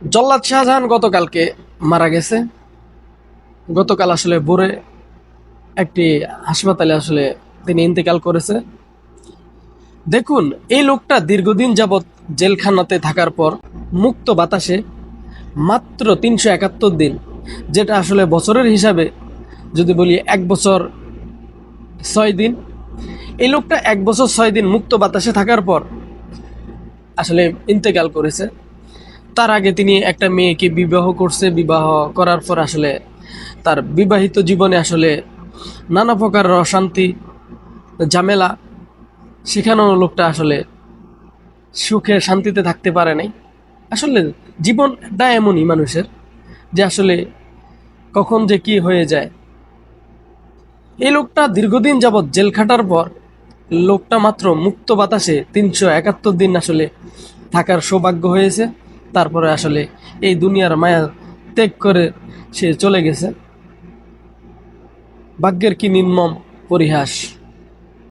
জল্লাদ শাহজাহান গতকালকে মারা গেছে। গতকাল আসলে ভোরে একটি হাসপাতালে আসলে তিনি ইন্তেকাল করেছে। দেখুন, এই লোকটা দীর্ঘদিন যাবৎ জেলখানাতে থাকার পর মুক্ত বাতাসে মাত্র তিনশো একাত্তর দিন, যেটা আসলে বছরের হিসাবে যদি বলি এক বছর ছয় দিন। এই লোকটা এক বছর ছয় দিন মুক্ত বাতাসে থাকার পর আসলে ইন্তেকাল করেছে। তার আগে তিনি একটা মেয়েকে বিবাহ করছে, বিবাহ করার পর আসলে তার বিবাহিত জীবনে আসলে নানা প্রকার অশান্তি, ঝামেলা, সেখানেও লোকটা আসলে সুখে শান্তিতে থাকতে পারে নাই। আসলে জীবনটা এমনই মানুষের যে আসলে কখন যে কি হয়ে যায়। এই লোকটা দীর্ঘদিন যাবৎ জেল খাটার পর লোকটা মাত্র মুক্ত বাতাসে তিনশো একাত্তর দিন আসলে থাকার সৌভাগ্য হয়েছে। তারপরে আসলে এই দুনিয়ার মায়া ত্যাগ করে সে চলে গেছে। ভাগ্যের কি নির্মম পরিহাস।